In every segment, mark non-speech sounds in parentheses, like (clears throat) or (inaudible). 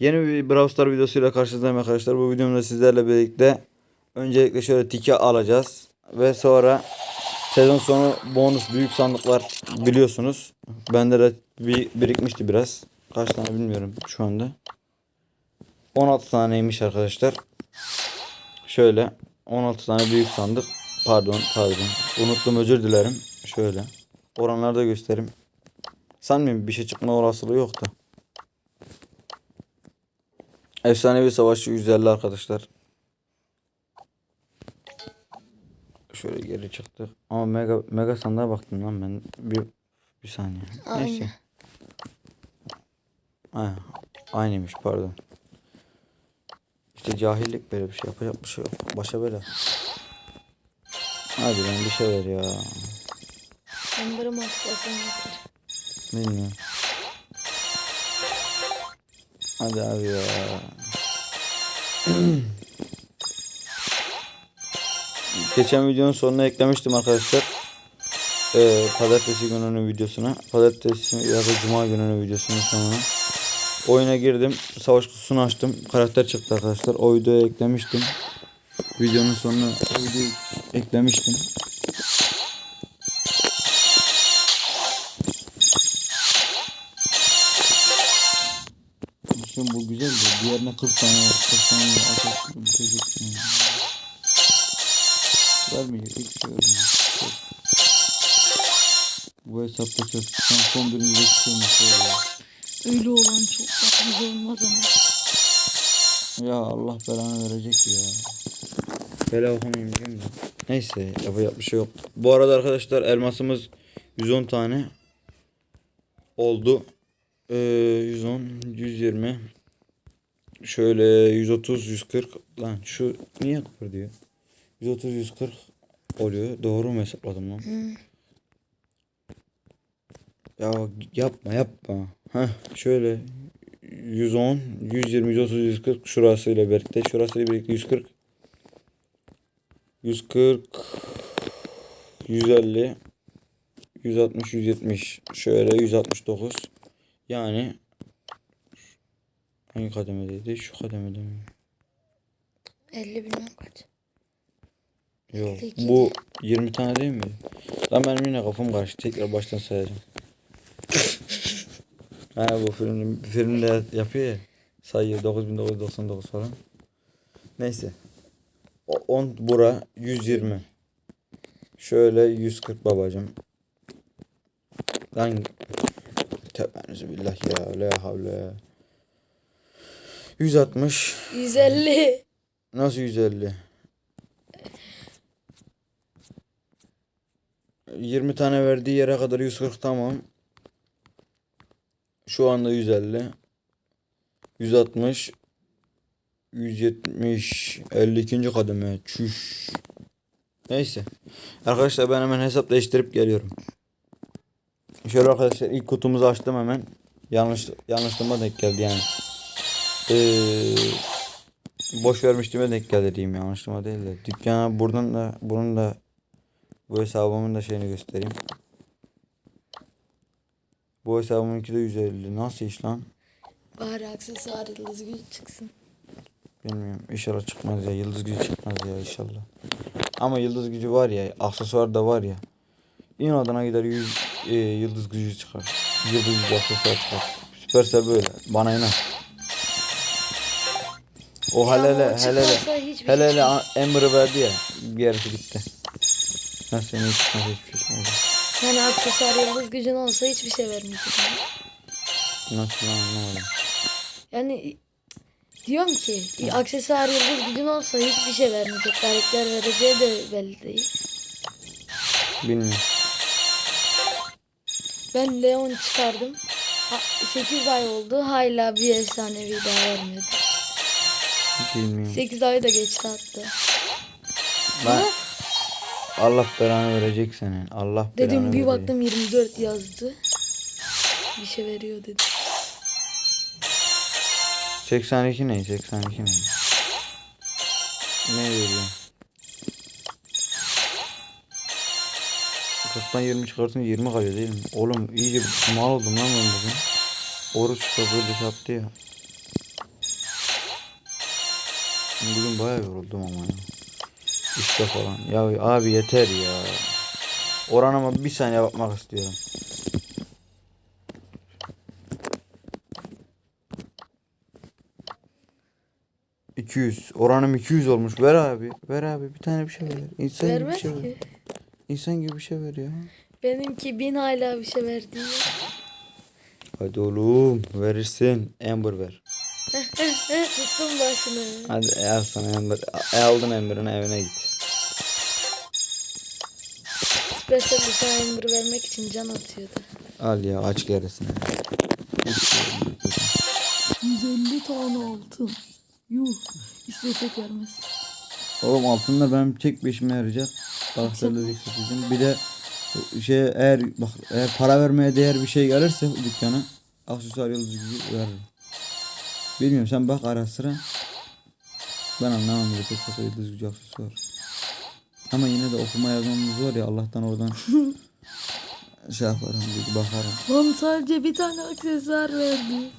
Yeni bir Brawl Stars videosuyla karşınızdayım arkadaşlar. Bu videomda sizlerle birlikte öncelikle şöyle tiki alacağız. Ve sonra sezon sonu bonus büyük sandıklar biliyorsunuz. Bende de bir birikmişti biraz. Kaç tane bilmiyorum şu anda. 16 taneymiş arkadaşlar. Şöyle 16 tane büyük sandık. Pardon pardon. Unuttum özür dilerim. Şöyle. Oranları da göstereyim. Sanmıyorum bir şey çıkma olasılığı yok da. Efsanevi savaşçı 150 arkadaşlar. Şöyle geri çıktık. Ama mega mega sandığa baktım lan ben. Bir bir saniye. Aynı. Neyse. Ha, aynıymış pardon. İşte cahillik böyle bir şey yapacak bir şey yok. Başa bela. Hadi lan bir şey ver ya. Amber'ı atlasın. Bilmiyorum. Hadi abi ya. (clears throat) Geçen videonun sonuna eklemiştim arkadaşlar. Ee, pazartesi gününün videosuna. Pazartesi ya da cuma gününün videosunun sonuna. Oyuna girdim. Savaş kutusunu açtım. Karakter çıktı arkadaşlar. O videoya eklemiştim. Videonun sonuna o videoyu eklemiştim. Şimdi bu güzel de diğerine 40 tane var. 40 tane var. Atak bitecek mi? Vermeyecek. Hiç şey vermeyecek. Bu hesapta çok. Son, birinci çıkıyormuş. Öyle olan çok tatlı olmaz ama. Ya Allah belanı verecek ya. Bela okumayayım diyeyim de. Neyse yapacak bir şey yok. Bu arada arkadaşlar elmasımız 110 tane oldu. Ee, 110, 120. Şöyle 130, 140. Lan şu niye kıpır diyor? 130, 140 oluyor. Doğru mu hesapladım lan? Ya yapma yapma. Heh şöyle 110, 120, 130, 140 şurasıyla birlikte. Şurasıyla birlikte 140. 140 150 160 170 şöyle 169 yani hangi kademedeydi? Şu kademede mi? 50 bilmem kaç. yok 52. bu 20 tane değil mi? Lan benim yine kafam karıştı. Tekrar baştan sayacağım. (laughs) Ha bu film filmde yapıyor ya. Sayıyor 9999 falan. Neyse. O- 10 bura 120 şöyle 140 babacım lan tövbe billah ya la havle 160 150. Nasıl 150? 20 tane verdiği yere kadar 140 tamam. Şu anda 150. 160. 170. 52. kademe. Çüş. Neyse. Arkadaşlar ben hemen hesap değiştirip geliyorum. Şöyle arkadaşlar ilk kutumuzu açtım hemen. Yanlış yanlışlığıma denk geldi yani. Ee, boş vermiştiğime denk geldi diyeyim yanlışlıma değil de. Dükkana buradan da bunun da bu hesabımın da şeyini göstereyim. Bu hesabımınki de 150. Nasıl iş lan? Bari aksesuar yıldız gücü çıksın. Bilmiyorum. İnşallah çıkmaz ya. Yıldız gücü çıkmaz ya inşallah. Ama yıldız gücü var ya. Aksesuar da var ya. İnadına gider 100 e, yıldız gücü çıkar. Yıldız gücü aksesuar çıkar. Süperse böyle. Bana inan. O hele hele hele hele. Hele verdi ya. Yarısı gitti. Nasıl seni çıkmaz hiçbir şey çıkmaz. Yani aksesuar yıldız gücün olsa hiçbir şey vermeyecek. Nasıl lan anlamadım. Yani diyorum ki aksesuar yıldız gücün olsa hiçbir şey vermeyecek. Karakter vereceği de belli değil. Bilmiyorum. Ben Leon çıkardım. 8 ay oldu. Hala bir efsanevi daha vermedi. Bilmiyorum. 8 ay da geçti hatta. Ben Allah belanı verecek senin. Allah belanı Dedim bir verecek. baktım 24 yazdı. Bir şey veriyor dedi. 82 ne? 82 ne? Ne veriyor? 40'tan 20 çıkartın 20 kalıyor değil mi? Oğlum iyice mal oldum lan ben bugün. Oruç da böyle sattı ya. Bugün bayağı yoruldum ama ya. İşte falan. Ya abi yeter ya. Oranıma bir saniye bakmak istiyorum. ...200. Oranım 200 olmuş. Ver abi. Ver abi. Bir tane bir şey ver. İnsan gibi bir Vermez şey ver. ki. İnsan gibi bir şey ver ya. Benimki bin hala bir şey verdi. Hadi oğlum. Verirsin. Amber ver. Tuttum başını. Hadi al sana Amber. Aldın Amber'ın evine git. Espresso bu sana emri vermek için can atıyordu. Al ya aç gerisini. 150 tane altın. Yuh. İstesek vermez. Oğlum altınlar benim tek bir işime yarayacak. Karakterleri yükselteceğim. Bir de şey eğer bak eğer para vermeye değer bir şey gelirse dükkana aksesuar yıldız gibi veririm. Bilmiyorum sen bak ara sıra. Ben anlamam böyle tek tek yıldız gücü aksesuar. Ama yine de okuma yazmamız var ya Allah'tan oradan (laughs) şey yaparım bir bakarım. Lan sadece bir tane aksesuar verdi.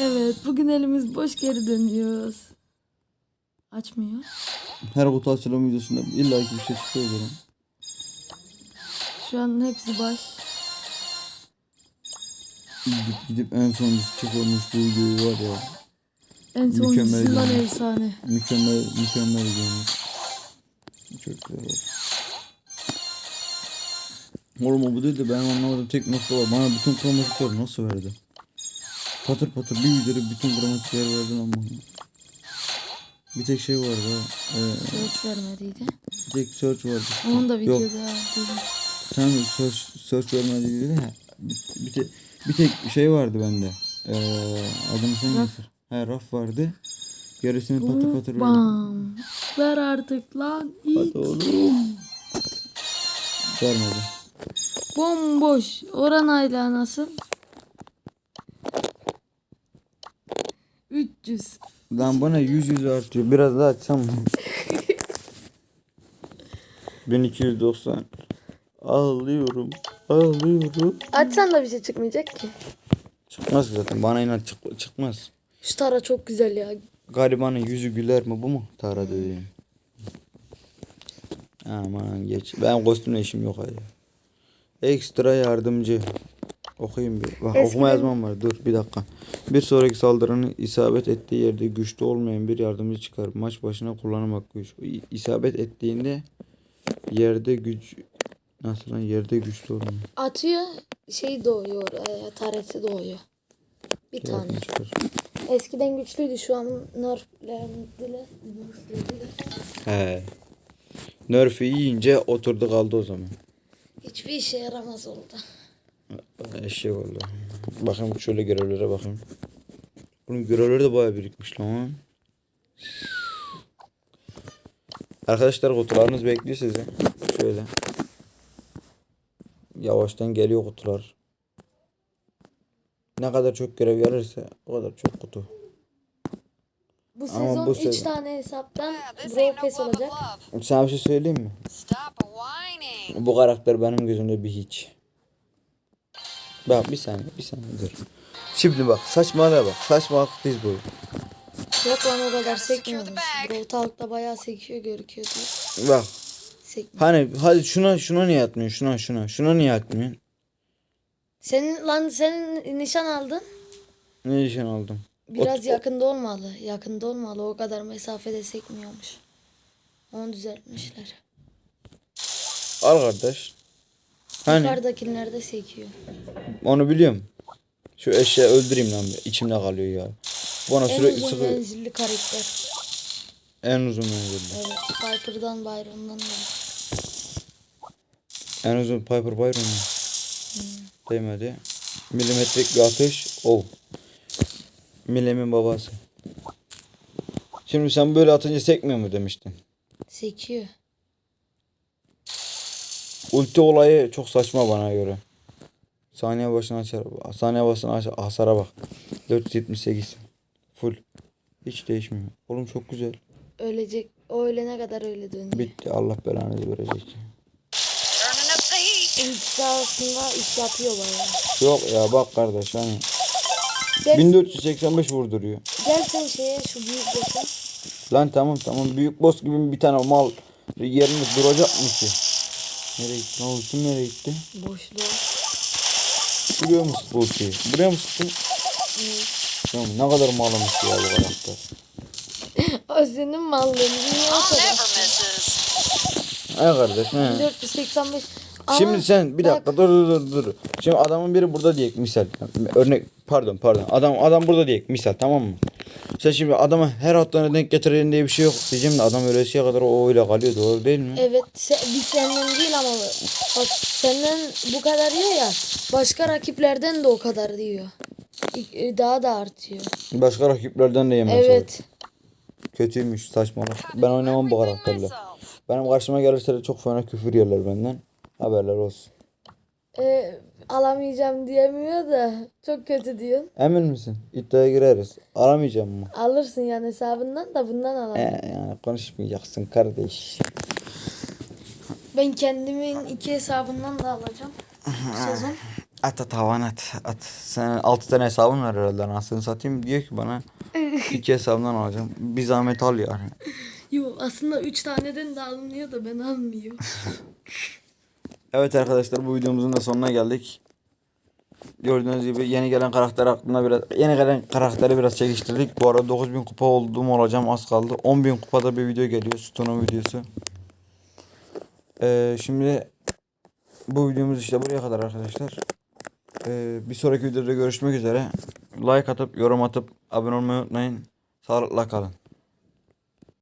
Evet bugün elimiz boş geri dönüyoruz. Açmıyor. Her kutu açılım videosunda illa ki bir şey çıkıyor benim. Şu an hepsi baş. Gidip gidip en sonuncusu çıkılmış bu videoyu var ya. En Mükemmel sonuncusundan yani. efsane. Mükemmel mükemmel görünüyor. Çok güzel oldu. Oğlum bu değil de ben anlamadım tek nokta var. Bana bütün kromatikleri nasıl verdi? Patır patır bir videoda bütün kromatikleri verdin ama. Bir tek şey vardı. Ee, Search vermediydi. bir tek search vardı. Onun da videoda dedim. tamam search, search vermedi dedi de. Bir, bir, tek, bir tek şey vardı bende. Ee, adını sen getir. He raf vardı. Gerisini patır patır verdim. Bam. Ver artık lan. Hadi X. oğlum. Vermedi. Bomboş. Oran hala nasıl? 300. Lan bana 100 100 artıyor. Biraz daha açsam mı? (laughs) 1290. Ağlıyorum. Ağlıyorum. Açsan da bir şey çıkmayacak ki. Çıkmaz zaten. Bana inan çık çıkmaz. Şu tara çok güzel ya. Garibanın yüzü güler mi bu mu? Tara dediğim. Aman geç. Ben kostümle işim yok hadi. Ekstra yardımcı. Okuyayım bir. Bak Eskiden- okuma yazmam var. Dur bir dakika. Bir sonraki saldırının isabet ettiği yerde güçlü olmayan bir yardımcı çıkar. Maç başına kullanım hakkı güç. İsabet ettiğinde yerde güç nasıl lan yerde güçlü olmuyor. Atıyor şey doğuyor. E, tareti doğuyor. Bir tane. Yardım çıkar. Eskiden güçlüydü şu an nerflendiler. He. Nerf'ü yiyince oturdu kaldı o zaman. Hiçbir işe yaramaz oldu. Eşek oldu. Bakayım şöyle görevlere bakayım. Bunun görevleri de bayağı birikmiş lan. Arkadaşlar kutularınız bekliyor sizi. Şöyle. Yavaştan geliyor kutular. Ne kadar çok görev gelirse o kadar çok kutu. Bu Ama sezon bu 3 sezon- tane hesaptan Brawl Pass olacak. Sana bir şey söyleyeyim mi? Bu karakter benim gözümde bir hiç. Bak bir saniye bir saniye dur. Şimdi bak saçmalığa bak. Saçmalık diz boyu. Yok lan o kadar sekmiyormuş. Brawl Talk'ta bayağı sekiyor gözüküyordu. Bak Sekmiyor. Hani hadi şuna şuna niye atmıyorsun? Şuna şuna. Şuna niye atmıyorsun? Senin lan senin nişan aldın. Ne işin aldım? Biraz Ot- yakında olmalı. Yakında olmalı. O kadar mesafede sekmiyormuş. Onu düzeltmişler. Al kardeş. Hani Yukarıdakilerde sekiyor. onu biliyorum. Şu eşeği öldüreyim lan. İçimde kalıyor ya. Bana En sürekli uzun sıkıyor. menzilli karakter. En uzun menzilli. Evet. Piper'dan Byron'dan da. En uzun Piper Byron mu? Değmedi. Milimetrik bir atış. Oh. Milimin babası. Şimdi sen böyle atınca sekmiyor mu demiştin? Sekiyor. Ulti olayı çok saçma bana göre. Saniye başına açar. Saniye başına açar. Hasara bak. 478. Full. Hiç değişmiyor. Oğlum çok güzel. Ölecek. O ölene kadar öyle dönüyor. Bitti. Allah belanızı verecek. Aslında iş yapıyor bayağı. Yok ya bak kardeş hani. Def- 1485 vurduruyor. Gel sen şeye şu büyük boşa. Lan tamam tamam büyük boss gibi bir tane mal yerinde duracak mı ki? Nereye gitti? Ne oldu? Kim nereye gitti? Boşluğa. Sıktı o şeyi? Buraya mı sıktı? Ya ne kadar malmış ya bu karakter. (laughs) O senin mallığın. Dünya. Ay kardeş. He. 485. Ama Şimdi sen bir bak, dakika dur dur dur dur. Şimdi adamın biri burada diyek misal. Örnek pardon pardon. Adam adam burada diyek misal tamam mı? Sen şimdi adamı her attığına denk getirelim diye bir şey yok diyeceğim de adam ölesiye kadar o öyle kalıyor doğru değil mi? Evet se- bir senden değil ama bak senden bu kadar diyor ya başka rakiplerden de o kadar diyor. E, Daha da artıyor. Başka rakiplerden de yemez. Evet. Kötüymüş saçmalık. Ben oynamam bu karakterle. Benim karşıma gelirse de çok fena küfür yerler benden. Haberler olsun. E, alamayacağım diyemiyor da çok kötü diyorsun. Emin misin? İddiaya gireriz. Aramayacağım mı? Alırsın yani hesabından da bundan alamam. Ee, yani konuşmayacaksın kardeş. Ben kendimin iki hesabından da alacağım. sezon. At at havan at. At. Sen 6 tane hesabın var herhalde anasını satayım. Diyor ki bana (laughs) iki hesabından alacağım. Bir zahmet al yani. Yo aslında üç taneden de alınıyor da ben almıyorum. (laughs) Evet arkadaşlar bu videomuzun da sonuna geldik. Gördüğünüz gibi yeni gelen karakter hakkında biraz yeni gelen karakteri biraz çekiştirdik. Bu arada 9000 kupa olduğum olacağım az kaldı. 10000 kupada bir video geliyor. Ston'un videosu. Ee, şimdi bu videomuz işte buraya kadar arkadaşlar. Ee, bir sonraki videoda görüşmek üzere. Like atıp yorum atıp abone olmayı unutmayın. Sağlıkla kalın.